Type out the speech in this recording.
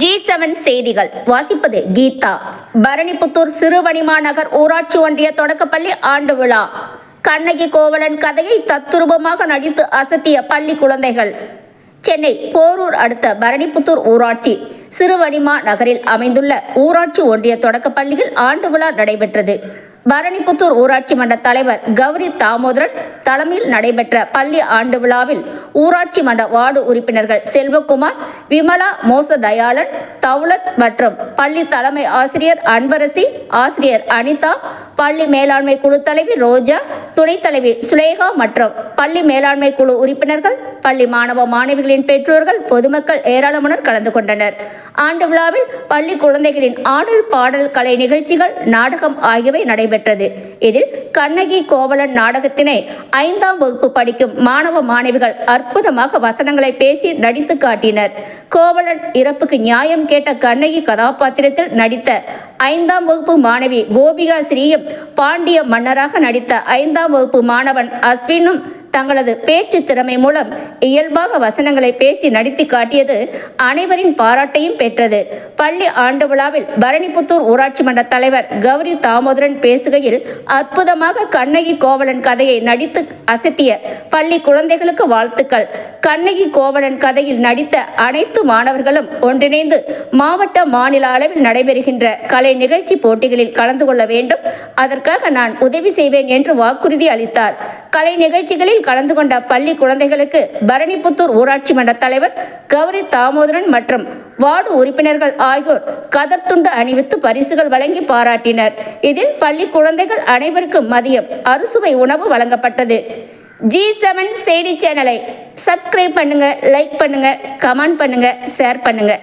G seven செய்திகள். வாசிப்பது கீதா. பரணிபுத்தூர் சிறுவணிமா நகர் ஊராட்சி ஒன்றிய தொடக்கப்பள்ளி ஆண்டு விழா. கண்ணகி கோவலன் கதையை தத்துரூபமாக நடித்து அசத்திய பள்ளி குழந்தைகள். சென்னை போரூர் அடுத்த பரணிபுத்தூர் ஊராட்சி சிறுவணிமா நகரில் அமைந்துள்ள ஊராட்சி ஒன்றிய தொடக்கப்பள்ளியில் ஆண்டு விழா நடைபெற்றது. பரணிபுத்தூர் ஊராட்சி மன்ற தலைவர் கௌரி தாமோதரன் தலைமையில் நடைபெற்ற பள்ளி ஆண்டு விழாவில் ஊராட்சி மன்ற வார்டு உறுப்பினர்கள் செல்வகுமார் விமலா மோச தயாளன் தவுலத் மற்றும் பள்ளி தலைமை ஆசிரியர் அன்பரசி ஆசிரியர் அனிதா பள்ளி மேலாண்மை குழு தலைவி ரோஜா துணைத் தலைவி சுலேகா மற்றும் பள்ளி மேலாண்மை குழு உறுப்பினர்கள் பள்ளி மாணவ மாணவிகளின் பெற்றோர்கள் பொதுமக்கள் ஏராளமானோர் கலந்து கொண்டனர். ஆண்டு விழாவில் பள்ளி குழந்தைகளின் ஆடல் பாடல் கலை நிகழ்ச்சிகள் நாடகம் ஆகியவை நடைபெற்றது. இதில் கண்ணகி கோவலன் நாடகத்தினை ஐந்தாம் வகுப்பு படிக்கும் மாணவ மாணவிகள் அற்புதமாக வசனங்களை பேசி நடித்து காட்டினர். கோவலன் இறப்புக்கு நியாயம் கேட்ட கண்ணகி கதாபாத்திரத்தில் நடித்த ஐந்தாம் வகுப்பு மாணவி கோபிகா ஸ்ரீயும் பாண்டிய மன்னராக நடித்த ஐந்தாம் வகுப்பு மாணவன் அஸ்வினும் தங்களது பேச்சு திறமை மூலம் இயல்பாக வசனங்களை பேசி நடித்து காட்டியது அனைவரின் பாராட்டையும் பெற்றது. பள்ளி ஆண்டு விழாவில் பரணிபுத்தூர் ஊராட்சி மன்ற தலைவர் கௌரி தாமோதரன் பேசுகையில் அற்புதமாக கண்ணகி கோவலன் கதையை நடித்து அசத்திய பள்ளி குழந்தைகளுக்கு வாழ்த்துக்கள். கண்ணகி கோவலன் கதையில் நடித்த அனைத்து மாணவர்களும் ஒன்றிணைந்து மாவட்ட மாநில அளவில் நடைபெறுகின்ற கலை நிகழ்ச்சி போட்டிகளில் கலந்து கொள்ள வேண்டும். அதற்காக நான் உதவி செய்வேன் என்று வாக்குறுதி அளித்தார். கலை நிகழ்ச்சிகளில் கலந்து கொண்ட பள்ளி குழந்தைகளுக்கு பரணிபுத்தூர் ஊராட்சி மன்ற தலைவர் கௌரி தாமோதரன் மற்றும் வார்டு உறுப்பினர்கள் ஆகியோர் கதர்த்துண்டு அணிவித்து பரிசுகள் வழங்கி பாராட்டினர். இதில் பள்ளி குழந்தைகள் அனைவருக்கும் மதியம் அறுசுவை உணவு வழங்கப்பட்டது. ஜி செவன் செய்தி சேனலை சப்ஸ்கிரைப் பண்ணுங்க லைக் பண்ணுங்க கமெண்ட் பண்ணுங்க ஷேர் பண்ணுங்க.